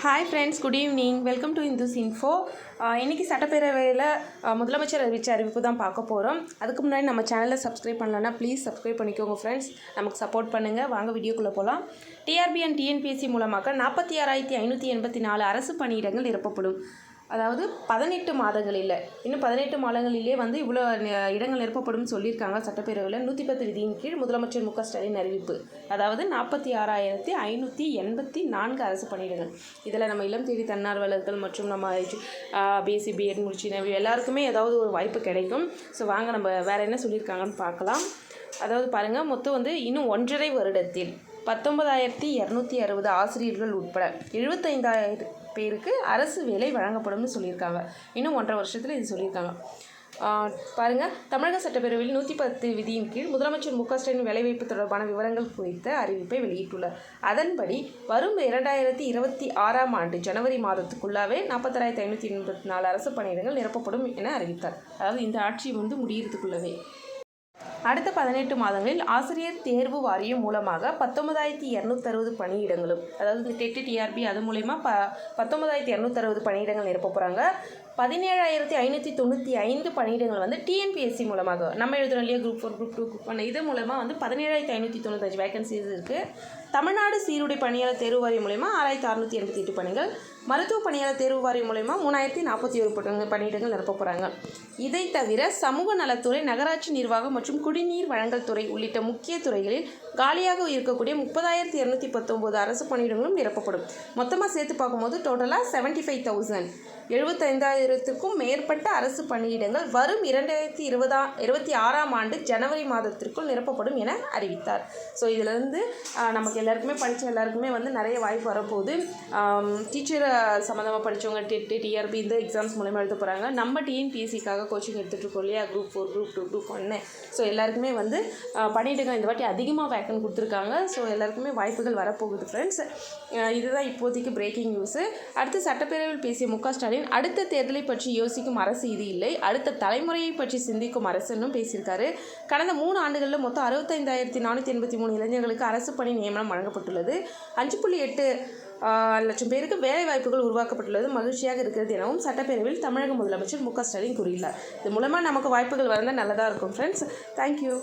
Hi friends good evening welcome to Indus info இன்றைக்கி சட்டப்பேரவையில் முதலமைச்சர் அறிவித்த அறிவிப்பு தான் பார்க்க போகிறோம் அதுக்கு முன்னாடி நம்ம சேனலை சப்ஸ்கிரைப் பண்ணலன்னா ப்ளீஸ் சப்ஸ்கிரைப் பண்ணிக்கோங்க ஃப்ரெண்ட்ஸ் நமக்கு சப்போர்ட் பண்ணுங்கள் வாங்க வீடியோக்குள்ளே போகலாம் டிஆர்பி அண்ட் டிஎன்பிஎஸ்சி மூலமாக நாற்பத்தி ஆறாயிரத்தி ஐநூற்றி எண்பத்தி நாலு அரசு பணியிடங்கள் நிரப்பப்படும். அதாவது பதினெட்டு மாதங்களில். இன்னும் பதினெட்டு மாதங்களிலே வந்து இவ்வளோ இடங்கள் நிரப்பப்படும் சொல்லியிருக்காங்க சட்டப்பேரவையில். நூற்றி பத்து விதியின் கீழ் முதலமைச்சர் மு க ஸ்டாலின் அறிவிப்பு. அதாவது நாற்பத்தி ஆறாயிரத்தி ஐநூற்றி எண்பத்தி நான்கு அரசு பணியிடங்கள். இதில் நம்ம இளம் தேடி தன்னார்வலர்கள் மற்றும் நம்ம பிஎஸ்சி பிஎட் முடிச்சு எல்லாருக்குமே ஏதாவது ஒரு வாய்ப்பு கிடைக்கும். ஸோ வாங்க நம்ம வேறு என்ன சொல்லியிருக்காங்கன்னு பார்க்கலாம். அதாவது பாருங்கள் மொத்தம் வந்து இன்னும் ஒன்றரை வருடத்தில் பத்தொன்பதாயிரத்தி இரநூத்தி அறுபது ஆசிரியர்கள் உட்பட எழுபத்தைந்தாயிரம் பேருக்கு அரசு வேலை வழங்கப்படும்னு சொல்லியிருக்காங்க. இன்னும் ஒன்றரை வருஷத்தில் இது சொல்லியிருக்காங்க. பாருங்கள் தமிழக சட்டப்பேரவையில் நூற்றி பத்து விதியின் கீழ் முதலமைச்சர் மு க ஸ்டாலின் வேலைவாய்ப்பு தொடர்பான விவரங்கள் குறித்த அறிவிப்பை வெளியிட்டுள்ளார். அதன்படி வரும் இரண்டாயிரத்தி இருபத்தி ஆறாம் ஆண்டு ஜனவரி மாதத்துக்குள்ளாவே நாற்பத்தாயிரத்தி ஐநூற்றி எண்பத்தி நாலு அரசு பணியிடங்கள் நிரப்பப்படும் என அறிவித்தார். அதாவது இந்த ஆட்சி வந்து முடியறதுக்குள்ளவே. அடுத்த பதினெட்டு மாதங்களில் ஆசிரியர் தேர்வு வாரியம் மூலமாக பத்தொன்பதாயிரத்தி இரநூத்தறுபது பணியிடங்களும் அதாவது இந்த டெட்டு டிஆர்பி அது மூலயமா ப பத்தொன்பதாயிரத்தி இரநூத்தறுபது பணியிடங்கள் நிரப்ப போகிறாங்க பதினேழாயிரத்தி ஐநூற்றி தொண்ணூற்றி ஐந்து பணியிடங்கள் வந்து டிஎன்பிஎஸ்சி மூலமாக. நம்ம எழுதுறோம் இல்லையா? Group four group two group one இது மூலமாக வந்து பதினேழாயிரத்தி ஐநூற்றி தொண்ணூத்தஞ்சு வேகன்சிஸ் இருக்குது தமிழ்நாடு சீருடை பணியாளர் தேர்வு வாரியம் மூலயமா ஆறாயிரத்தி அறுநூற்றி எண்பத்தி எட்டு பணிகள். மருத்துவ பணியாளர் தேர்வு வாரியம் மூலயமா மூணாயிரத்தி நாற்பத்தி ஒரு பணியிடங்கள் நிரப்ப போகிறாங்க இதை தவிர சமூக நலத்துறை நகராட்சி நிர்வாகம் மற்றும் குடிநீர் வழங்கல் துறை உள்ளிட்ட முக்கிய துறைகளில் காலியாக இருக்கக்கூடிய முப்பதாயிரத்தி இரநூத்தி பத்தொம்போது அரசு பணியிடங்களும் நிரப்பப்படும். மொத்தமாக சேர்த்து பார்க்கும்போது டோட்டலாக செவன்ட்டி ஃபைவ் தௌசண்ட் எழுபத்தைந்தாயிரத்துக்கும் மேற்பட்ட அரசு பணியிடங்கள் வரும் இரண்டாயிரத்தி இருபதா இருபத்தி ஆறாம் ஆண்டு ஜனவரி மாதத்திற்குள் நிரப்பப்படும் என அறிவித்தார். ஸோ இதிலிருந்து நமக்கு எல்லாருக்குமே படித்த எல்லாருக்குமே வந்து நிறைய வாய்ப்பு வரப்போகுது. டீச்சர் சம்மந்தமாக படித்தவங்க டெட்டு டிஆர்பி இந்த எக்ஸாம்ஸ் மூலயமா எழுத போகிறாங்க நம்ம டிஎன்பிஎஸ்சிக்காக கோச்சிங் எடுத்துகிட்டுருக்கோம் இல்லையா? Group four group two group ஒன்று ஸோ எல்லாருக்குமே வந்து பணியிடங்கள் இந்த வாட்டி அதிகமாக வேக்கன் கொடுத்துருக்காங்க. ஸோ எல்லாருக்குமே வாய்ப்புகள் வரப்போகுது ஃப்ரெண்ட்ஸ் இதுதான் இப்போதைக்கு பிரேக்கிங் நியூஸு அடுத்து சட்டப்பேரவையில் பேசிய மு ஸ்டாலின் அடுத்த தேர்தல் பற்றி யோசிக்கும் அரசு இது இல்லை. அடுத்த தலைமுறையை பற்றி சிந்திக்கும் அரசுன்னும் பேசியிருக்காரு. கடந்த மூணு ஆண்டுகளில் மொத்தம் அறுபத்தைந்தாயிரத்தி நானூற்றி எண்பத்தி மூணு இளைஞர்களுக்கு அரசு பணி நியமனம் வழங்கப்பட்டுள்ளது. அஞ்சு புள்ளி எட்டு லட்சம் பேருக்கு வேலை வாய்ப்புகள் உருவாக்கப்பட்டுள்ளது. மகிழ்ச்சியாக இருக்கிறது எனவும் சட்டப்பேரவையில் தமிழக முதலமைச்சர் மு க ஸ்டாலின் கூறியுள்ளார். இது மூலமாக நமக்கு வாய்ப்புகள் வந்தால் நல்லதாக இருக்கும் ஃப்ரெண்ட்ஸ் தேங்க்யூ